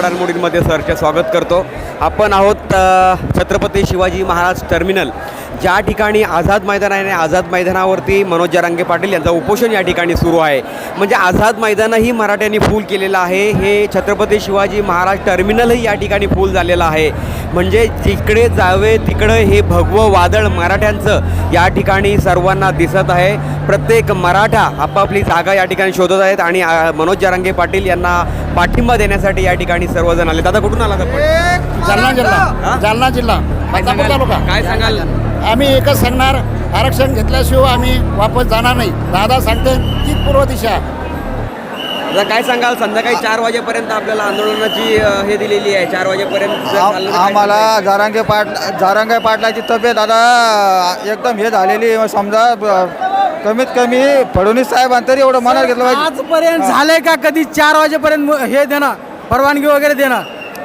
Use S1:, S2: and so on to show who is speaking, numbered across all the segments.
S1: घडामोडींमध्ये सरचे स्वागत करतो. आपण आहोत छत्रपती शिवाजी महाराज टर्मिनल. ज्या ठिकाणी आझाद मैदान आहे आणि आझाद मैदानावरती मनोज जरांगे पाटील यांचं उपोषण या ठिकाणी सुरू आहे. म्हणजे आझाद मैदानही मराठ्यांनी फुल केलेलं आहे. हे छत्रपती शिवाजी महाराज टर्मिनलही या ठिकाणी फुल झालेलं आहे. म्हणजे जिकडे जावे तिकडे हे भगवं वादळ मराठ्यांचं या ठिकाणी सर्वांना दिसत आहे. प्रत्येक मराठा आपापली जागा या ठिकाणी शोधत आहेत आणि मनोज जरांगे पाटील यांना पाठिंबा देण्यासाठी या ठिकाणी सर्वजण आले. दादा कुठून आला आपण?
S2: जालना? जिल्हा. जालना जिल्हा.
S1: काय सांगाल?
S2: आम्ही एकच सांगणार आरक्षण घेतल्याशिवाय आम्ही वापस जाणार नाही. दादा सांगते ती पूर्व दिशा.
S1: आता काय सांगाल? संध्याकाळी चार वाजेपर्यंत आपल्याला आंदोलनाची अ, हे दिलेली आहे. चार वाजेपर्यंत जर
S3: आम-
S1: चाललं तर काय
S3: आम्हाला जारांगे पाट जारांगे पाटलाची तब्येत आता एकदम हे झालेली आहे. समजा ब- कमीत कमी फडणवीस साहेबांनी तरी एवढं मनात घेतलं पाहिजे.
S4: आजपर्यंत झालंय का कधी? चार वाजेपर्यंत मु- हे देणं परवानगी वगैरे देणं.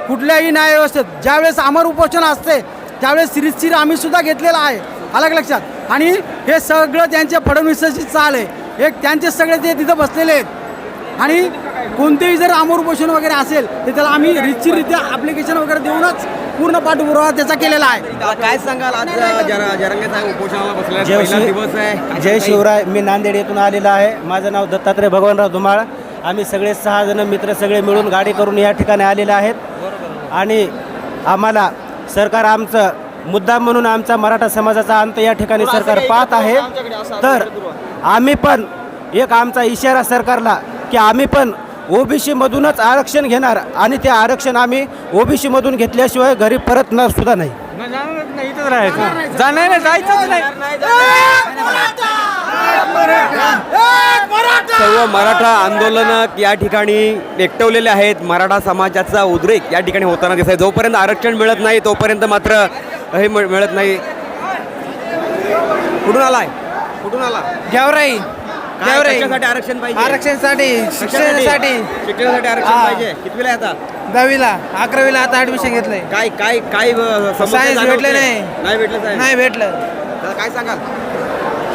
S4: कुठल्याही न्याय व्यवस्थेत ज्यावेळेस अमर उपोषण असते त्यावेळेस सिरीजशीर आम्ही सुद्धा घेतलेलं आहे. अलग लक्षात? आणि हे सगळं त्यांच्या फडणवीसाची चाल आहे. एक त्यांचे सगळे ते तिथं बसलेले आहेत. आणि कोणतेही जर अमर उपोषण वगैरे असेल तर त्याला आम्ही रितसररित्या ॲप्लिकेशन वगैरे देऊनच पूर्ण पाठपुरावा त्याचा केलेला आहे.
S1: काय सांगाल? आज
S5: जय
S1: पहिला
S5: शिव-
S1: दिवस आहे. काय
S5: जय
S1: सांगता
S5: शिवराय मी नांदेड येथून आलेला आहे. माझं नाव दत्तात्रय भगवानराव धुमाळ. आम्ही सगळे सहा जण मित्र सगळे मिळून गाडी करून या ठिकाणी आलेले आहेत. आणि आम्हाला सरकार आमचं मुद्दा म्हणून आमचा मराठा समाजाचा अंत या ठिकाणी सरकार पाहत आहे. तर आम्ही पण एक आमचा इशारा सरकारला की आम्ही पण ओबीसी मधूनच आरक्षण घेणार आणि ते आरक्षण आम्ही ओबीसी मधून घेतल्याशिवाय घरी परतणार सुद्धा नाही.
S1: सर्व मराठा आंदोलनक या ठिकाणी एकटवलेले आहेत. मराठा समाजाचा उद्रेक या ठिकाणी होताना दिसत आहे जोपर्यंत आरक्षण मिळत नाही तोपर्यंत मात्र हे मिळ- मिळत नाही. कुठून आलाय? कुठून आला?
S4: गेवराई.
S1: काय कशासाठी आरक्षण पाहिजे?
S4: आरक्षणासाठी
S1: शिक्षणासाठी. शिक्षणासाठी. आरक्षण
S4: हा.
S1: पाहिजे. कितवीला आता?
S4: दहावीला. अकरावीला आता ऍडमिशन घेतलंय.
S1: काय काय काय
S4: सायन्स? भेटलं नाही.
S1: नाही भेटलं
S4: नाही भेटलं.
S1: काय सांगाल?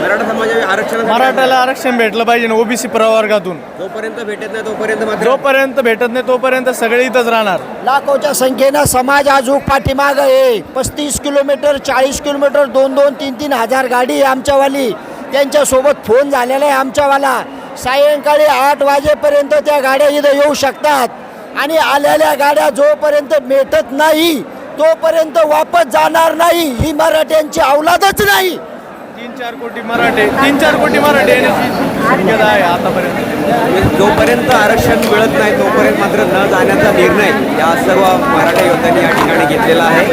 S1: मराठा समाजा आरक्षण
S6: मराठाला आरक्षण भेटलं पाहिजे ना ओबीसी प्रवर्गातून.
S1: जोपर्यंत भेटत नाही तोपर्यंत मात्र
S6: जोपर्यंत भेटत नाही तोपर्यंत सगळे इथंच राहणार.
S2: लाखोच्या संख्येनं समाज अजून पाठीमाग आहे. पस्तीस किलोमीटर चाळीस किलोमीटर दोन दोन तीन तीन हजार गाडी आमच्यावाली. त्यांच्यासोबत फोन झालेला आहे आमच्यावाला. सायंकाळी आठ वाजेपर्यंत त्या गाड्या इथं येऊ शकतात. आणि आलेल्या गाड्या जोपर्यंत भेटत नाही तोपर्यंत वापस जाणार नाही. ही मराठ्यांची अवलादच नाही.
S6: चार कोटी मराठे तीन चार कोटी मराठे येण्याची शक्यता आहे आतापर्यंत.
S1: जोपर्यंत आरक्षण मिळत नाही तोपर्यंत मात्र न जाण्याचा निर्णय या सर्व मराठा योद्ध्यांनी या ठिकाणी घेतलेला आहे.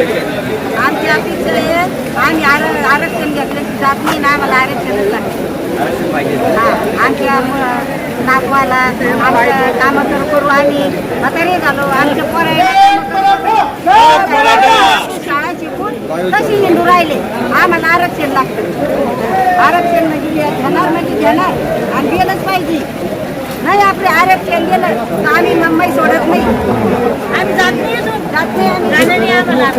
S7: आमची अपेक्षा आहे आम्ही आर- आरक्षण घेतलं की जात नाही ना आम्हाला आरक्षणच लागतं
S1: आरक्षण पाहिजे.
S7: हा आमच्या म- नातवाला आमच्या कामं करू करू आम्ही म्हातारे झालो आमच्या पोरा शाळा शिकून तशी हिंदू राहिले? आम्हाला आरक्षण लागतं. आरक्षण म्हणजे घेणार म्हणजे घेणार आणि गेलंच पाहिजे. नाही आपले आरक्षण गेलं तर आम्ही मुंबई सोडत नाही. आम्ही जात नाही. जात नाही आम्ही. जाणं नाही आम्हाला.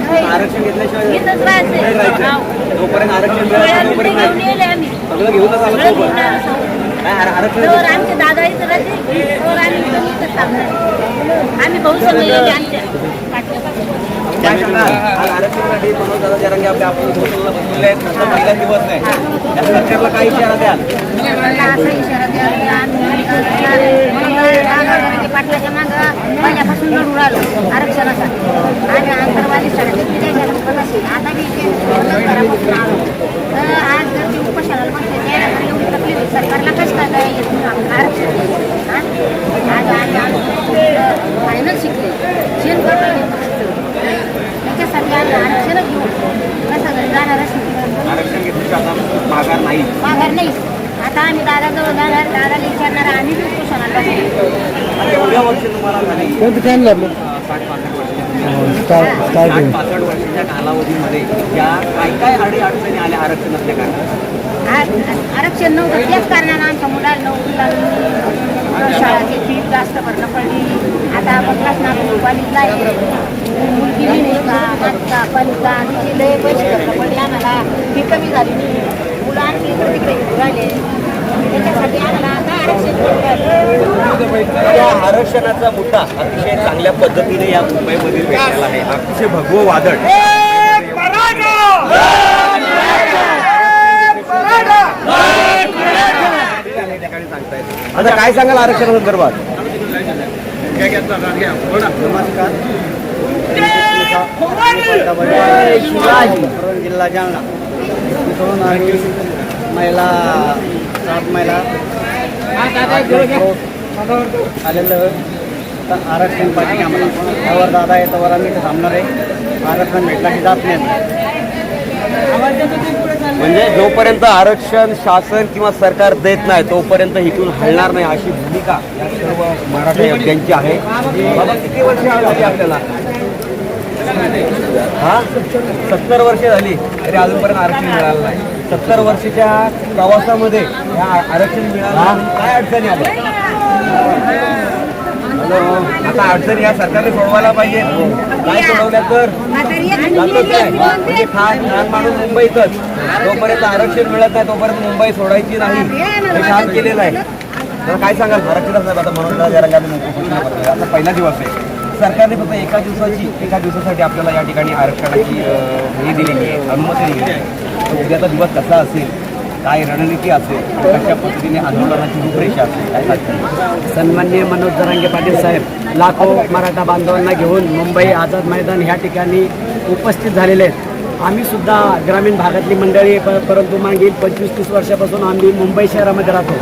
S7: नाही.
S1: आरक्षण घेतल्याशिवाय राहायचं. जोपर्यंत
S7: आम्ही.
S1: सगळं घेऊनच आलं
S7: आमचे दादा इथं राहते आम्ही. आम्ही भाऊ सगळे आमच्या
S1: सरकारला
S7: असा इशारा द्यावा की आम्ही पाटलाच्या मागं पहिल्यापासून लढू राहिलो आरक्षणासाठी. आणि आंतरवादी आता मी इथे घरापासून आलो. तर आज जर ते उपोषणाला बसले त्याला एवढी तकलीफ आहे, सरकारला कसं काय काय येत? नाही आरक्षण हा? आज आम्ही फायनल शिकले. शेण त्याच्यासाठी आम्ही आरक्षणच घेऊ कसं घरी जाणारच नाही
S1: आरक्षण घेतल्याशिवाय आता माघार नाही.
S7: माघार नाही. आता आम्ही दादाजवळ जाणार दादाला विचारणार आम्ही बी उपोषणाला
S1: एवढ्या वर्ष तुम्हाला झाली अं, साठ पासष्ट वर्षाची साठ पासष्ट वर्षाच्या कालावधीमध्ये या काय काय अडी अडचणी आल्या आरक्षण असल्या कारण
S7: आरक्षण नव्हतं त्याच कारणानं आमच्या मुलाला नोकरी लागली. शाळाची फी जास्त भरणं पडली. आता बघलाच ना कॉलेजला मुलगी का? आता कॉलेजला तिचे लय पैसे भरणं पडले आम्हाला. फी कमी झाली. नाही मुलं आणखी इकडे तिकडे घेऊन राहिले. त्याच्यासाठी आम्हाला आता आरक्षण मिळालं.
S1: या आरक्षणाचा मुद्दा अतिशय चांगल्या पद्धतीने या मुंबईमध्ये पेटलेला आहे. अतिशय भगवं वादळ. आता काय सांगाल आरक्षणासंदर्भात
S5: शिवाजी. जिल्हा जालना. इथून आम्ही महिला सात महिला आलेलं तर आरक्षण पाहिजे आम्हाला त्यावर दादा आहे त्यावर आम्ही थांबणार आहे. आरक्षण भेटला की जात नाही.
S1: म्हणजे जोपर्यंत आरक्षण शासन किंवा सरकार देत नाही तोपर्यंत इथून हलणार नाही अशी भूमिका या सर्व मराठा योद्ध्यांची आहे. बाबा किती वर्ष आपल्याला? हा सत्तर वर्ष झाली तरी अजूनपर्यंत आरक्षण मिळालं नाही सत्तर वर्षाच्या प्रवासामध्ये या आरक्षण मिळालं. काय अडचणी आल्या हॅलो आता अडचणी या सरकारने सोडवायला पाहिजे काय सोडवल्या तर म्हणजे खान खान माणूस मुंबईतच जोपर्यंत आरक्षण मिळत नाही तोपर्यंत मुंबई सोडायची नाही हे काम केलेलं आहे तर काय सांगाल आरक्षणाचा आता करतोय आता पहिला दिवस आहे सरकारने फक्त एका दिवसाची एका दिवसासाठी आपल्याला या ठिकाणी आरक्षणाची हे दिलेली आहे अनुमती दिली आहे. उद्याचा दिवस कसा असेल काय रणनीती असेल कशा पद्धतीने आंदोलनाची रूपरेषा असेल
S5: सन्मान्य मनोज जरांगे पाटील साहेब लाखो मराठा बांधवांना घेऊन मुंबई आझाद मैदान ह्या ठिकाणी उपस्थित झालेले आहेत. आम्ही सुद्धा ग्रामीण भागातली मंडळी प परंतु मागील पंचवीस तीस वर्षापासून आम्ही मुंबई शहरामध्ये राहतो.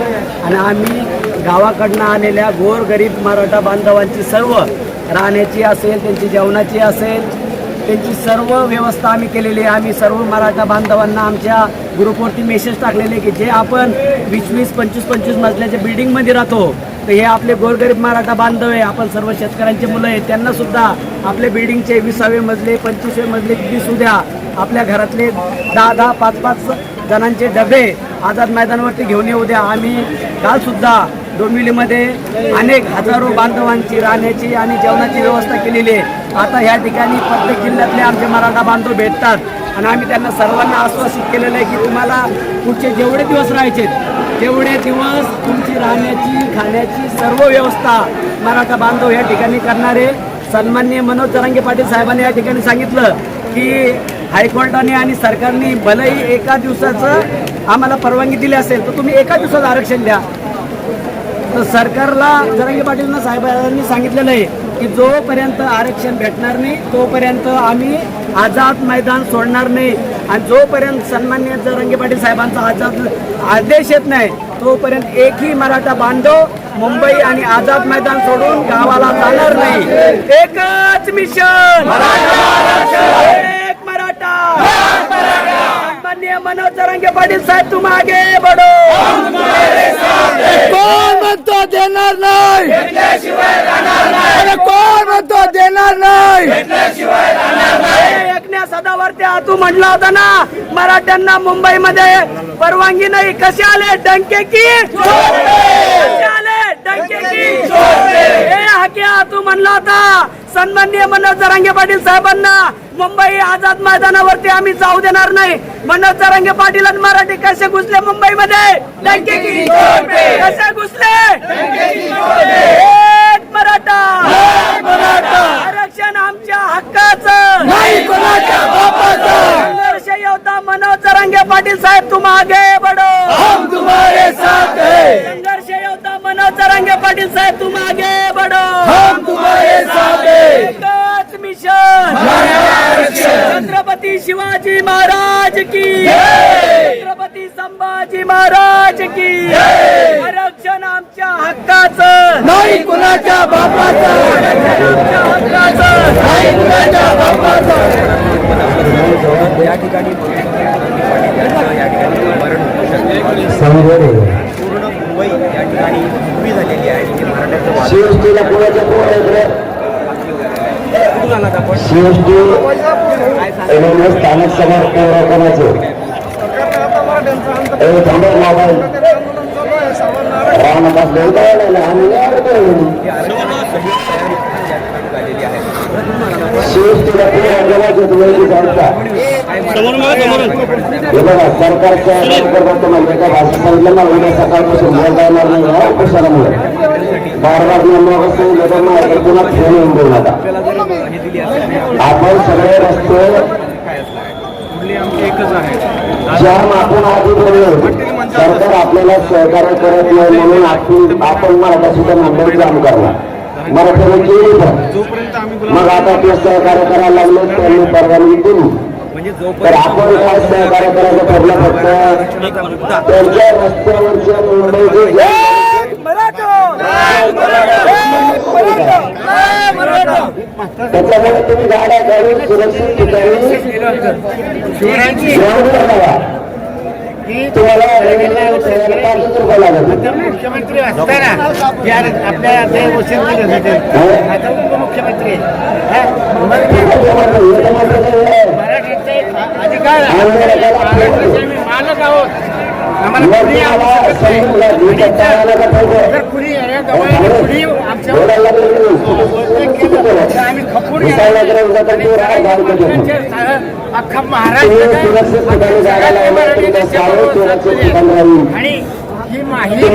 S5: आणि आम्ही गावाकडनं आलेल्या गोरगरीब मराठा बांधवांची सर्व राहण्याची असेल त्यांची जेवणाची असेल त्यांची सर्व व्यवस्था आम्ही केलेली आहे. आम्ही सर्व मराठा बांधवांना आमच्या ग्रुपवरती मेसेज टाकलेले की जे आपण वीस वीस पंचवीस पंचवीस मजल्याच्या बिल्डिंगमध्ये राहतो तर हे आपले गोरगरीब मराठा बांधव आहे. आपण सर्व शेतकऱ्यांचे मुलं आहेत. त्यांना सुद्धा आपल्या बिल्डिंगचे विसावे मजले पंचवीसवे मजले किती सुद्धा आपल्या घरातले दहा दहा पाच पाच जणांचे डबे आझाद मैदानावरती घेऊन येऊ द्या. आम्ही कालसुद्धा डोंबिवलीमध्ये अनेक हजारो बांधवांची राहण्याची आणि जेवणाची व्यवस्था केलेली आहे. आता ह्या ठिकाणी प्रत्येक जिल्ह्यातले आमचे मराठा बांधव भेटतात. आणि आम्ही त्यांना सर्वांना आश्वासित केलेलं आहे की तुम्हाला पुढचे जेवढे दिवस राहायचे तेवढे दिवस तुमची राहण्याची खाण्याची सर्व व्यवस्था मराठा बांधव या ठिकाणी करणारे सन्मान्य मनोज जरांगे पाटील साहेबांनी या ठिकाणी सांगितलं की हायकोर्टाने आणि सरकारने भलेही एका दिवसाचं आम्हाला परवानगी दिली असेल तर तुम्ही एका दिवसाचं आरक्षण द्या. तर सरकारला जरांगे पाटील साहेबांनी सांगितलेलं आहे की जोपर्यंत आरक्षण भेटणार नाही तोपर्यंत आम्ही आझाद मैदान सोडणार नाही. आणि जोपर्यंत सन्मान्य जरांगे पाटील साहेबांचा आझाद आदेश येत नाही तोपर्यंत एकही मराठा बांधव मुंबई आणि आझाद मैदान सोडून गावाला जाणार नाही. एकच मिशन! सन्मान्य मनोज जरांगे पाटील साहेब तुम आगे बढो.
S2: कोण म्हणतो देणार नाही? अरे कोण म्हणतो देणार नाही?
S5: एकण्या सदावरती आतू म्हटला होता ना मराठ्यांना मुंबईमध्ये परवानगी नाही. कसे आले? डंके की? कसे आले? आतू म्हणला होता. सन्माननीय मनोज जरांगे पाटील साहेबांना. मुंबई आझाद मैदानावरती आम्ही जाऊ देणार नाही. मनोज जरांगे पाटील आणि मराठी कसे घुसले मुंबईमध्ये? कसे घुसले? एक मराठा! आरक्षण आमच्या हक्काचं. योद्धा मनोज जरांगे पाटील साहेब तुम आगे बढो
S2: हम तुम्हारे साथ है।
S5: संघर्ष योद्धा मनोज जरांगे पाटील साहेब तुम आगे बढो
S2: हम तुम्हारे साथ है।
S5: मिशन. छत्रपती शिवाजी महाराज की. छत्रपती संभाजी महाराज की. आरक्षण आमच्या हक्काचं.
S2: नाही कोणाच्या बापाचं.
S5: आमच्या हक्काचं.
S2: नाही कुणाच्या बापाचं.
S1: या ठिकाणी या ठिकाणी मरण उपोषण पूर्ण मुंबई या ठिकाणी उभी झालेली आहे
S8: स्थानिक कोणाचं? रामदास बोलता आम्ही संस्था हे बघा सरकारच्या सांगितलं ना उद्या सकाळपासून बोलता येणार नाही या उपोषणामुळे लोकांना फोन येऊन देऊ नका आपण सगळे रस्ते जाम आपण आधी बोललो सरकार आपल्याला सहकार्य करत नाही म्हणून आपण आपण मराठा सुद्धा मुंबईत जाम करणार. मराठ्याने केली पण. मग आता ते सहकार्य करायला लागले त्यांनी परवानगी दिली. तर आपण काय सहकार्य करायचं ठरलं फक्त त्यांच्या रस्त्यावरच्या मुंबईचे त्याच्यामुळे तुम्ही गाड्या काढून सुरक्षित ठिकाणी
S2: मुख्यमंत्री असताना जे आपल्या ते वचन दिलं होतं. आता उपमुख्यमंत्री आहे. मराठीचे अधिकार. मालक आहोत. अख्खा महाराष्ट्र. आणि ही माहिती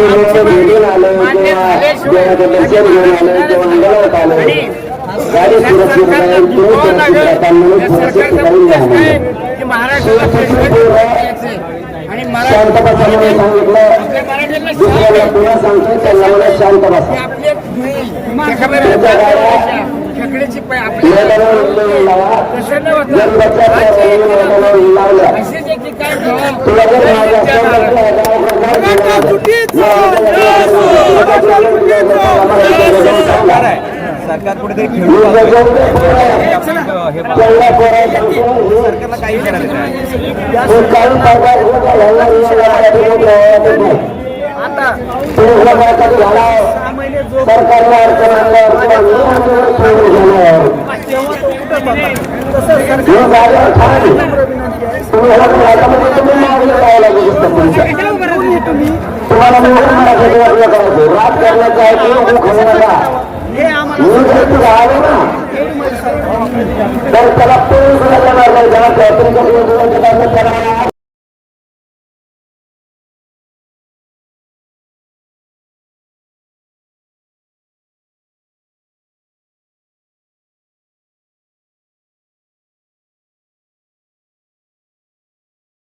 S2: महाराष्ट्राला
S8: शांत बसा म्हणून सांगितलं. दुसऱ्याला पुन्हा सांगतो त्यांना मला शांत बसा. तुला जर माझ्या
S1: सरकार कुठेतरी सरकारला काही करायचं नाही.
S8: सरकारला अडचण तुम्हाला करायचं रात करण्याचं आहे की खाऊ नका मी जर तुला आलो ना तर त्याला पूर्ण करणार नाही ज्याला त्याला